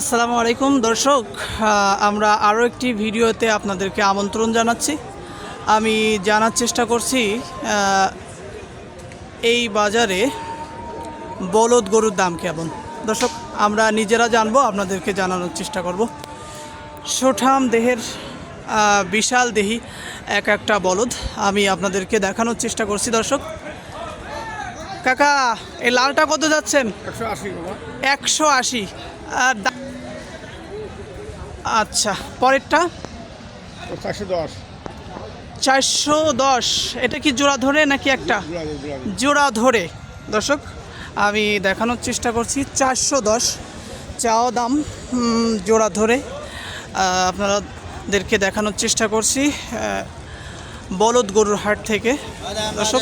আসসালামু আলাইকুম দর্শক আমরা আরও একটি ভিডিওতে আপনাদেরকে আমন্ত্রণ জানাচ্ছি। আমি জানার চেষ্টা করছি এই বাজারে বলদ গরুর দাম কেমন? দর্শক আমরা নিজেরা জানব আপনাদেরকে জানানোর চেষ্টা করব। সোঠাম দেহের বিশাল দেহি এক একটা বলদ আমি আপনাদেরকে দেখানোর চেষ্টা করছি দর্শক। কাকা এই লালটা কত যাচ্ছেন? একশো আশি একশো আশি। আর আচ্ছা পরেরটা? চারশো দশ। চারশো দশ এটা কি জোড়া ধরে নাকি একটা? জোড়া ধরে দর্শক আমি দেখানোর চেষ্টা করছি চারশো দশ চাও দাম জোড়া ধরে। আহ, আপনাদেরকে দেখানোর চেষ্টা করছি বলদ গরুর হাট থেকে। দর্শক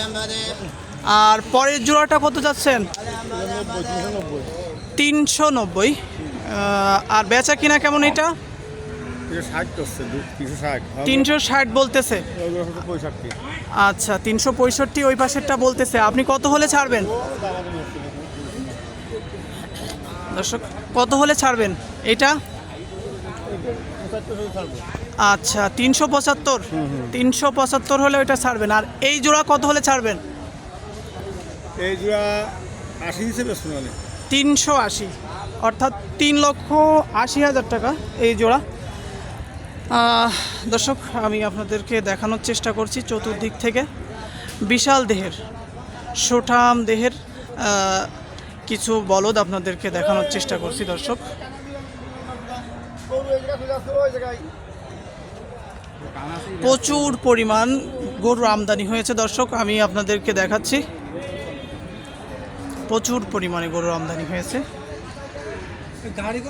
আর পরের জোড়াটা কত যাচ্ছেন? তিনশো নব্বই। আর বেচা কিনা কেমন এটা? তিনশো ষাট বলতেছে। আচ্ছা তিনশো পঁয়ষট্টি ওই পাশেরটা বলতেছে। আপনি কত হলে ছাড়বেন? দর্শক কত হলে ছাড়বেন? এটা? আচ্ছা তিনশো পঁচাত্তর। তিনশো পঁচাত্তর হলে ওইটা ছাড়বেন। আর এই জোড়া কত হলে ছাড়বেন? এই জোড়া আশি মানে তিনশো আশি। অর্থাৎ তিন লক্ষ আশি হাজার টাকা এই জোড়া। দর্শক, আমি আপনাদেরকে দেখানোর চেষ্টা করছি চতুর্দিক থেকে। বিশাল দেহের, সোঠাম দেহের কিছু বলদ আপনাদেরকে দেখানোর চেষ্টা করছি, দর্শক। প্রচুর পরিমাণ গরুর আমদানি হয়েছে, দর্শক, আমি আপনাদেরকে দেখাচ্ছি। প্রচুর পরিমাণে গরুর আমদানি হয়েছে। গাড়ি